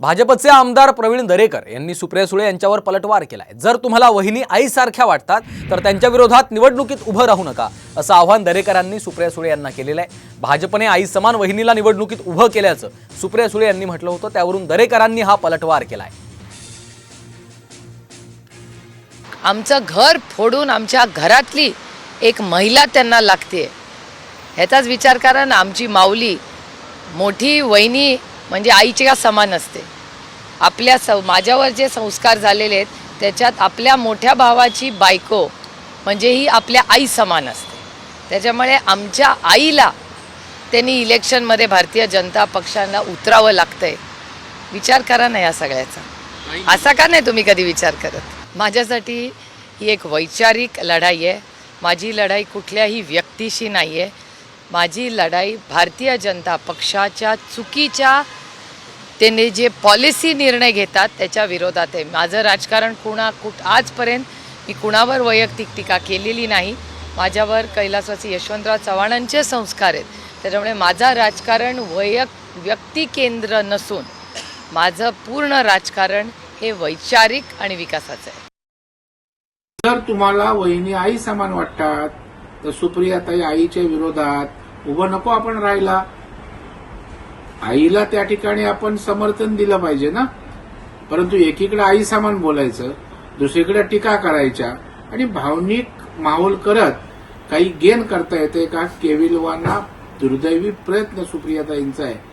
भाजपचे आमदार प्रवीण दरेकर यांनी सुप्रिया सुळे यांच्यावर पलटवार केलाय. जर तुम्हाला वहिनी आईसारख्या वाटतात तर त्यांच्या विरोधात निवडणुकीत उभं राहू नका असं आव्हान दरेकरांनी सुप्रिया सुळे यांना केलेलं आहे. भाजपने आई समान वहिनीला निवडणुकीत उभं केल्याचं सुप्रिया सुळे यांनी म्हटलं होतं त्यावरून दरेकरांनी हा पलटवार केलाय. आमचं घर फोडून आमच्या घरातली एक महिला त्यांना लागते ह्याचाच विचार कारण आमची माऊली मोठी वहिनी म्हणजे आईच्या समान असते? आपल्या स माझ्यावर जे संस्कार झालेले आहेत त्याच्यात आपल्या मोठ्या भावाची बायको म्हणजे ही आपल्या आई समान असते. त्याच्यामुळे आमच्या आईला त्यांनी इलेक्शनमध्ये भारतीय जनता पक्षाला उतरावं लागतंय. विचार करा ना या सगळ्याचा. असा का नाही तुम्ही कधी विचार करत? माझ्यासाठी ही एक वैचारिक लढाई आहे. माझी लढाई कुठल्याही व्यक्तीशी नाही आहे माझी लढाई भारतीय जनता पक्षाच्या चुकीच्या त्यांनी जे पॉलिसी निर्णय घेतात त्याच्या विरोधात आहे. माझं राजकारण कुणा कुठ आजपर्यंत मी कुणावर वैयक्तिक टीका केलेली नाही. माझ्यावर कैलासवासी यशवंतराव चव्हाणांचे संस्कार आहेत. त्याच्यामुळे माझं राजकारण वैयक व्यक्तिकेंद्र नसून माझं पूर्ण राजकारण हे वैचारिक आणि विकासाचं आहे. जर तुम्हाला वहिनी आई समान वाटतात तर सुप्रियाताई आईच्या विरोधात उभं नको आपण राहिला आईला त्या ठिकाणी आपण समर्थन दिलं पाहिजे ना? परंतु एकीकडे आई समान बोलायचं दुसरीकडे टीका करायच्या आणि भावनिक माहोल करत काही गेन करता येते का? केविलवाना दुर्दैवी प्रयत्न सुप्रियाताईंचा आहे.